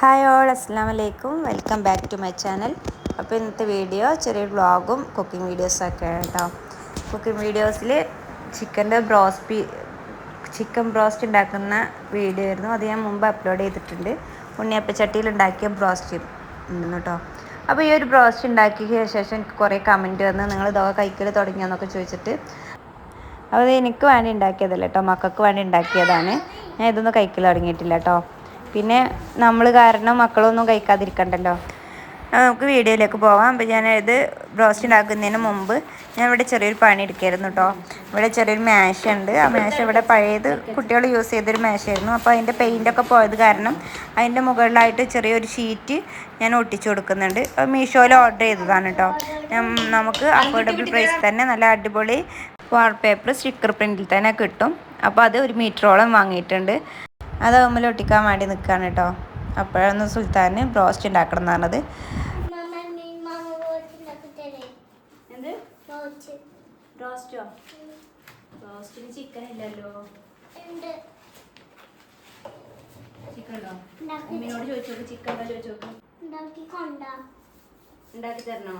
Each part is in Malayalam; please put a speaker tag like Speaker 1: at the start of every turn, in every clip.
Speaker 1: ഹായ് ഓൾ അസ്സാം വലൈക്കും welcome back to my channel. അപ്പോൾ ഇന്നത്തെ വീഡിയോ ചെറിയ വ്ളോഗും കുക്കിംഗ് വീഡിയോസൊക്കെ കേട്ടോ കുക്കിംഗ് വീഡിയോസിൽ ചിക്കന്റെ ബ്രോസ്റ്റ് ചിക്കൻ ബ്രോസ്റ്റ് ഉണ്ടാക്കുന്ന വീഡിയോ ആയിരുന്നു. അത് ഞാൻ മുമ്പ് അപ്ലോഡ് ചെയ്തിട്ടുണ്ട്. ഉണ്ണിയപ്പച്ചട്ടിയിൽ ഉണ്ടാക്കിയ ബ്രോസ്റ്റ് ഉണ്ടെന്ന് കേട്ടോ. അപ്പോൾ ഈ ഒരു ബ്രോസ്റ്റ് ഉണ്ടാക്കിയ ശേഷം എനിക്ക് കുറേ കമന്റ് വന്ന് നിങ്ങൾ ഇതൊക്കെ കഴിക്കൽ തുടങ്ങിയെന്നൊക്കെ ചോദിച്ചിട്ട്. അപ്പോൾ എനിക്ക് വേണ്ടി ഉണ്ടാക്കിയതല്ല കേട്ടോ. മക്കൾക്ക് വേണ്ടി ഉണ്ടാക്കിയതാണ്. ഞാൻ ഇതൊന്നും കഴിക്കൽ തുടങ്ങിയിട്ടില്ല കേട്ടോ. പിന്നെ നമ്മൾ കാരണം മക്കളൊന്നും കഴിക്കാതിരിക്കണ്ടല്ലോ. നമുക്ക് വീഡിയോയിലേക്ക് പോവാം. അപ്പോൾ ഞാൻ ഇത് ബ്രോസ്റ്റ് ഉണ്ടാക്കുന്നതിന് മുമ്പ് ഞാൻ ഇവിടെ ചെറിയൊരു പണി എടുക്കായിരുന്നു കേട്ടോ ഇവിടെ ചെറിയൊരു മാഷ് ഉണ്ട്. ആ മാഷ് ഇവിടെ പഴയത് കുട്ടികൾ യൂസ് ചെയ്തൊരു മാഷായിരുന്നു അപ്പോൾ അതിന്റെ പെയിന്റൊക്കെ പോയത് കാരണം അതിന്റെ മുകളിലായിട്ട് ചെറിയൊരു ഷീറ്റ് ഞാൻ ഒട്ടിച്ചു കൊടുക്കുന്നുണ്ട്. മീഷോയിൽ ഓർഡർ ചെയ്തതാണ് കേട്ടോ നമുക്ക് അഫോർഡബിൾ പ്രൈസ് തന്നെ നല്ല അടിപൊളി വാൾപേപ്പർ സ്റ്റിക്കർ പ്രിന്റിൽ തന്നെ കിട്ടും. അപ്പോൾ അത് ഒരു മീറ്ററോളം വാങ്ങിയിട്ടുണ്ട്. അത് തമ്മിൽ ഒട്ടിക്കാൻ വേണ്ടി നിൽക്കുകയാണ് കേട്ടോ. അപ്പോഴൊന്ന് സുൽത്താന് ബ്രോസ്റ്റ് ഉണ്ടാക്കണം എന്ന് പറഞ്ഞത്. എന്ത്? ബ്രോസ്റ്റോ? ബ്രോസ്റ്റിന് ചിക്കൻ ഇല്ലല്ലോ. ചിക്കൻ ഉണ്ടോ? അമ്മയോട് ചോദിച്ചോക്ക് ചിക്കൻ ഉണ്ടോ ചോദിച്ചോക്ക്. ഉണ്ടാക്കി തരണോ?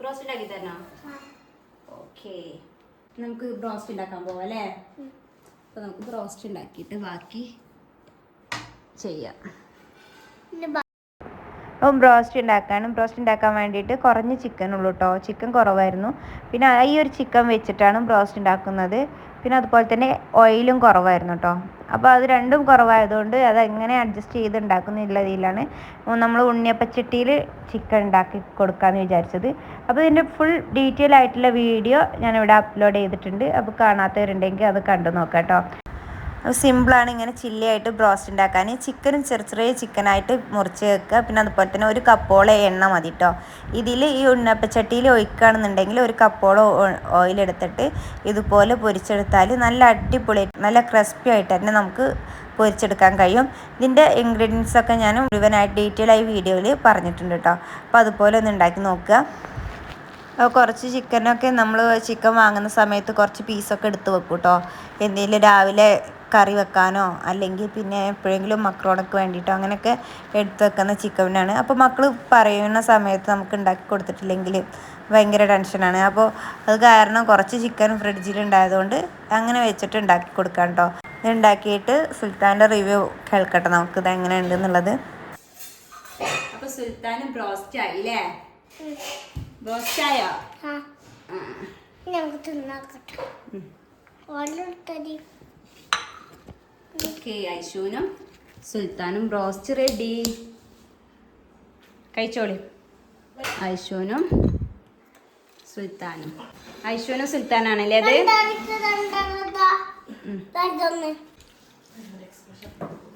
Speaker 1: ബ്രോസ്റ്റ് ഉണ്ടാക്കി തരണോ? ഓക്കെ. നമുക്ക് ബ്രോസ്റ്റ് ഉണ്ടാക്കാൻ പോവാം അല്ലേ? അപ്പോൾ നമുക്ക് ബ്രോസ്റ്റ് ഉണ്ടാക്കിയിട്ട് ബാക്കി ചെയ്യാം. അപ്പം ബ്രോസ്റ്റ് ഉണ്ടാക്കാനും ബ്രോസ്റ്റ് ഉണ്ടാക്കാൻ വേണ്ടിയിട്ട് കുറഞ്ഞ ചിക്കൻ ഉള്ളൂ കേട്ടോ ചിക്കൻ കുറവായിരുന്നു. പിന്നെ ഈ ഒരു ചിക്കൻ വെച്ചിട്ടാണ് ബ്രോസ്റ്റ് ഉണ്ടാക്കുന്നത്. പിന്നെ അതുപോലെ തന്നെ ഓയിലും കുറവായിരുന്നു കേട്ടോ അപ്പോൾ അത് രണ്ടും കുറവായതുകൊണ്ട് അത് എങ്ങനെ അഡ്ജസ്റ്റ് ചെയ്ത് ഉണ്ടാക്കുന്നില്ല രീതിയിലാണ് നമ്മൾ ഉണ്ണിയപ്പച്ചട്ടിയിൽ ചിക്കൻ ഉണ്ടാക്കി കൊടുക്കാമെന്ന് വിചാരിച്ചത്. അപ്പോൾ ഇതിന്റെ ഫുൾ ഡീറ്റെയിൽ ആയിട്ടുള്ള വീഡിയോ ഞാനിവിടെ അപ്ലോഡ് ചെയ്തിട്ടുണ്ട്. അപ്പോൾ കാണാത്തവരുണ്ടെങ്കിൽ അത് കണ്ടു നോക്കാം കേട്ടോ സിമ്പിളാണ് ഇങ്ങനെ ചില്ലിയായിട്ട് ബ്രോസ്റ്റ് ഉണ്ടാക്കാൻ. ചിക്കനും ചെറിയ ചെറിയ ചിക്കനായിട്ട് മുറിച്ച് വെക്കുക. പിന്നെ അതുപോലെ തന്നെ ഒരു കപ്പോളം എണ്ണ മതി കേട്ടോ ഇതിൽ ഈ ഉണ്ണപ്പച്ചട്ടിയിൽ ഒഴിക്കുകയാണെന്നുണ്ടെങ്കിൽ ഒരു കപ്പോളം ഓയിൽ എടുത്തിട്ട് ഇതുപോലെ പൊരിച്ചെടുത്താൽ നല്ല അടിപൊളി നല്ല ക്രിസ്പി ആയിട്ട് തന്നെ നമുക്ക് പൊരിച്ചെടുക്കാൻ കഴിയും. ഇതിന്റെ ഇൻഗ്രീഡിയൻസ് ഒക്കെ ഞാൻ മുഴുവനായിട്ട് ഡീറ്റെയിൽ ആയി വീഡിയോയിൽ പറഞ്ഞിട്ടുണ്ട് കേട്ടോ അപ്പോൾ അതുപോലെ ഒന്ന് ഉണ്ടാക്കി നോക്കുക. അപ്പോൾ കുറച്ച് ചിക്കനൊക്കെ നമ്മൾ ചിക്കൻ വാങ്ങുന്ന സമയത്ത് കുറച്ച് പീസൊക്കെ എടുത്ത് വെക്കും കേട്ടോ എന്തെങ്കിലും രാവിലെ കറി വെക്കാനോ അല്ലെങ്കിൽ പിന്നെ എപ്പോഴെങ്കിലും മക്രോണക്ക് വേണ്ടിയിട്ടോ അങ്ങനെയൊക്കെ എടുത്ത് വെക്കുന്ന ചിക്കനാണ്. അപ്പോൾ മക്കൾ പറയുന്ന സമയത്ത് നമുക്ക് ഉണ്ടാക്കി കൊടുത്തിട്ടില്ലെങ്കിൽ ഭയങ്കര ടെൻഷനാണ്. അപ്പോൾ അത് കാരണം കുറച്ച് ചിക്കൻ ഫ്രിഡ്ജിൽ ഉണ്ടായതുകൊണ്ട് അങ്ങനെ വെച്ചിട്ട് ഉണ്ടാക്കി കൊടുക്കാം കേട്ടോ ഇത് ഉണ്ടാക്കിയിട്ട് സുൽത്താന്റെ റിവ്യൂ കേൾക്കട്ടെ നമുക്ക് ഇത് എങ്ങനെ ഉണ്ടെന്നുള്ളത് അപ്പോൾ സുൽത്താൻ ബ്രോസ്റ്റ് ആയില്ലേ ബ്രോസ്റ്റ് ആയോ
Speaker 2: ഞങ്ങൾക്ക് തിന്നാക്കട്ടെ ഓരോരുത്തരി
Speaker 1: ഓക്കെ ഐശുവിനും സുൽത്താനും ബ്രോസ്റ്റ് റെഡി. കഴിച്ചോളി. ഐശുവിനും സുൽത്താനും. ഐശുവിനും സുൽത്താനാണല്ലേ അത്?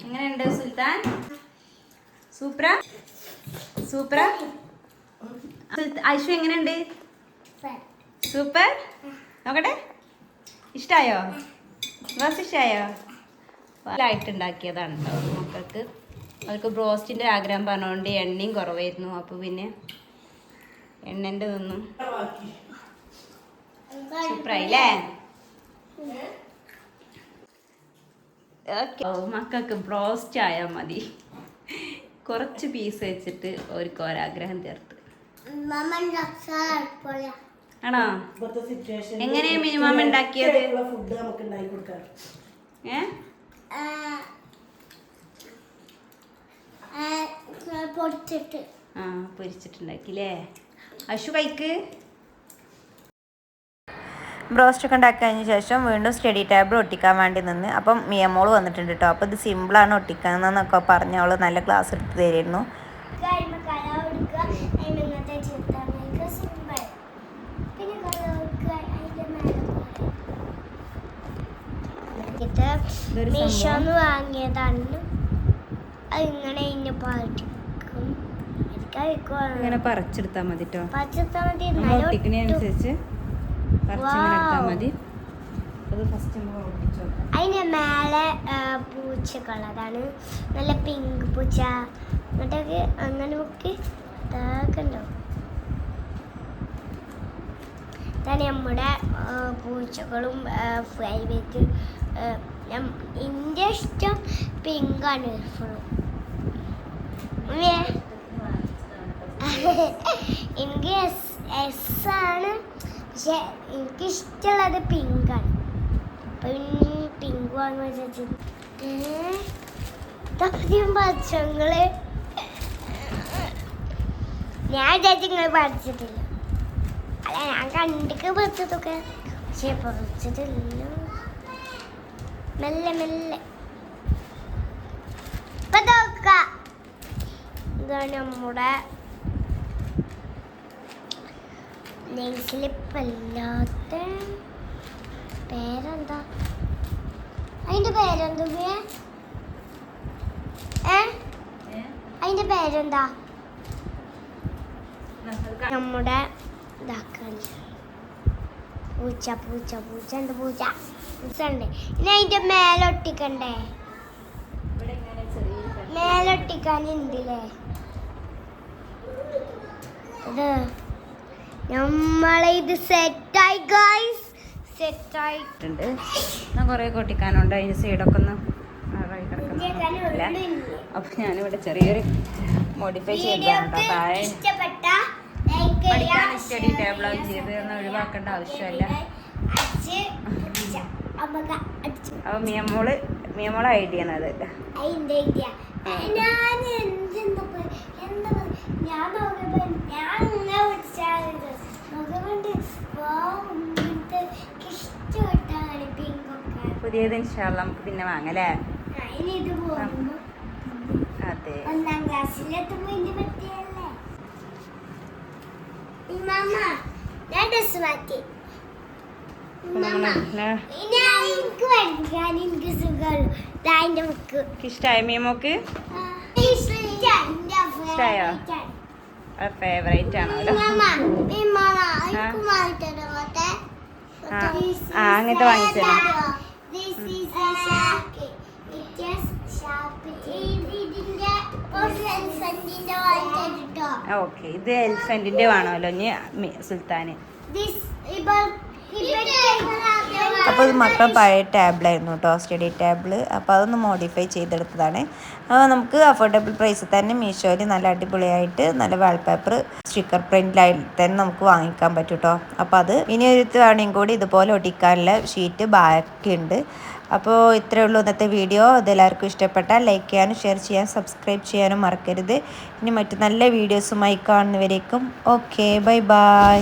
Speaker 1: എങ്ങനെയുണ്ട് സുൽത്താൻ? സൂപ്ര? സൂപ്ര? ഐശു എങ്ങനെയുണ്ട്? സൂപ്പർ? നോക്കട്ടെ. ഇഷ്ടായോ? ബസ് ഇഷ്ടമായോ ആയിട്ട് ഉണ്ടാക്കിയതാണ് കേട്ടോ മക്കൾക്ക്. അവർക്ക് ബ്രോസ്റ്റിന്റെ ആഗ്രഹം പറഞ്ഞുകൊണ്ട് എണ്ണയും കുറവായിരുന്നു. അപ്പോൾ പിന്നെ എണ്ണന്റെ ഇതൊന്നും സൂപ്പറായില്ലേ? ഓക്കെ. മക്കൾക്ക് ബ്രോസ്റ്റ് ആയാൽ മതി. കുറച്ച് പീസ് വെച്ചിട്ട് അവർക്ക് ഒരാഗ്രഹം തീർത്ത്. ആണോ? എങ്ങനെയാ മിനിമം ഉണ്ടാക്കിയത്?
Speaker 3: ഫുഡ് നമുക്ക് ഉണ്ടാക്കി കൊടുക്കാം
Speaker 1: ഏ?
Speaker 2: പൊടിച്ചിട്ട്.
Speaker 1: ആ പൊരിച്ചിട്ടുണ്ടാക്കില്ലേ? അശു കൈക്ക് ബ്രോസ്റ്റ് ഒക്കെ ഉണ്ടാക്കി കഴിഞ്ഞ ശേഷം വീണ്ടും സ്റ്റഡി ടേബിൾ ഒട്ടിക്കാൻ വേണ്ടി നിന്ന്. അപ്പം മിയമോൾ വന്നിട്ടുണ്ട് കേട്ടോ. അപ്പോൾ ഇത് സിമ്പിളാണ് ഒട്ടിക്കാന്നൊക്കെ പറഞ്ഞ് അവൾ നല്ല ക്ലാസ് എടുത്ത് തരുന്നു.
Speaker 2: ഇത് മീഷോന്ന് വാങ്ങിയതാണ് അത് ഇങ്ങനെ ഇതിന്റെ
Speaker 1: ഇങ്ങനെ പറിച്ചെടുത്താൽ മതി കേട്ടോ
Speaker 2: മതി.
Speaker 1: ഒട്ടിക്കുന്നതിനനുസരിച്ച് അത് ഫസ്റ്റ് നോക്കാം
Speaker 2: മേലെ പൂച്ചകളതാണ് നല്ല പിങ്ക് പൂച്ച. എന്നിട്ടൊക്കെ അങ്ങനെ നമുക്ക് ഇതൊക്കെ ഇതാണ് നമ്മുടെ പൂച്ചകളും ഫേവറേറ്റ് എന്റെ ഇഷ്ടം പിങ്കാണ് ഫുള്ളും. എനിക്ക് എസ് എസ് ആണ്. പക്ഷെ എനിക്ക് ഇഷ്ടമുള്ളത് പിങ്ക് ആണ്. അപ്പൊ പിങ്ക് വാങ്ങി വെച്ചു പച്ചങ്ങൾ ഞാൻ ചേച്ചി നിങ്ങൾ പഠിച്ചിട്ടില്ല അല്ല ഞാൻ കണ്ടിക്ക് പറിച്ചതൊക്കെ പക്ഷെ പറിച്ചിട്ടില്ല മെല്ലെ മെല്ലെ. ഇപ്പൊ നോക്കാം ഇതാണ് നമ്മുടെ നെയ്സിലിപ്പല്ലാത്ത പേരെന്താ? അതിന്റെ പേരെന്താ ഉമ്മേ? ഏ? അതിന്റെ പേരെന്താ? നമ്മുടെ ഇതാക്കാൻ പൂച്ച പൂച്ച പൂച്ച ഉണ്ട് പൂച്ച? പൂച്ച ഉണ്ട് ഇനി അതിന്റെ മേലൊട്ടിക്കണ്ടേ മേലൊട്ടിക്കാനുണ്ടല്ലേ ഇത് നമ്മളെ ഇത് സെറ്റായി ഗൈസ്
Speaker 1: സെറ്റായിട്ടുണ്ട്. ഞാൻ കുറേ കൊട്ടിക്കാനുണ്ട് അതിന് സൈഡൊക്കെ ഒന്ന് ആറായി കിടക്കുന്നില്ല അപ്പൊ ഞാനിവിടെ ചെറിയൊരു മോഡിഫൈ ചെയ്തതാണ് താഴെ
Speaker 2: ഇഷ്ടപ്പെട്ട ലൈക്ക്
Speaker 1: പഠിക്കാൻ സ്റ്റഡി ടേബിൾ ആവും ചെയ്ത് എന്ന് ഒഴിവാക്കേണ്ട ആവശ്യമില്ല. അപ്പൊ മിയമോൾ മിയമോളെ ഐഡിയ ആണ് അത്. പുതിയത് ഇൻഷാള്ള നമുക്ക് പിന്നെ വാങ്ങല്ലേ അതെ.
Speaker 2: ഒന്നാം ക്ലാസ്സിലെത്തുമ്പോ ഇതിന്റെ പറ്റിയല്ലേ മാമ ഞാൻ ഡ്രസ് മാറ്റി മാമ ഇനി എനിക്ക് പഠിക്കാൻ എനിക്ക് സുഖമുള്ളൂ ഇതാ എന്റെ ബുക്ക്
Speaker 1: ഇഷ്ടമായ മിയമോക്ക് ഇഷ്ടായോ? ഫേവറേറ്റ് ആണല്ലോ ആ, അങ്ങനത്തെ വാങ്ങിച്ചതാ. ഓക്കെ ഇത് എലിഫന്റിന്റെ വേണമല്ലോ ഇനി സുൽത്താന്. അപ്പോൾ ഇത് മക്കൾ പഴയ ടാബിളായിരുന്നു കേട്ടോ സ്റ്റഡി ടേബിൾ അപ്പോൾ അതൊന്ന് മോഡിഫൈ ചെയ്തെടുത്തതാണ്. അപ്പോൾ നമുക്ക് അഫോർഡബിൾ പ്രൈസിൽ തന്നെ മീഷോയിൽ നല്ല അടിപൊളിയായിട്ട് നല്ല വാൾപേപ്പർ സ്റ്റിക്കർ പ്രിന്റിലായി തന്നെ നമുക്ക് വാങ്ങിക്കാൻ പറ്റും കേട്ടോ. അപ്പോൾ അത് ഇനി ഒരു തവണയും കൂടി ഇതുപോലെ ഒട്ടിക്കാനുള്ള ഷീറ്റ് ബാക്കിയുണ്ട് അപ്പോൾ ഇത്രയേ ഉള്ളൂ ഇന്നത്തെ വീഡിയോ ഇതെല്ലാവർക്കും ഇഷ്ടപ്പെട്ടാൽ ലൈക്ക് ചെയ്യാനും ഷെയർ ചെയ്യാനും സബ്സ്ക്രൈബ് ചെയ്യാനും മറക്കരുത്. ഇനി മറ്റു നല്ല വീഡിയോസുമായി കാണുന്നവരേക്കും. Okay bye bye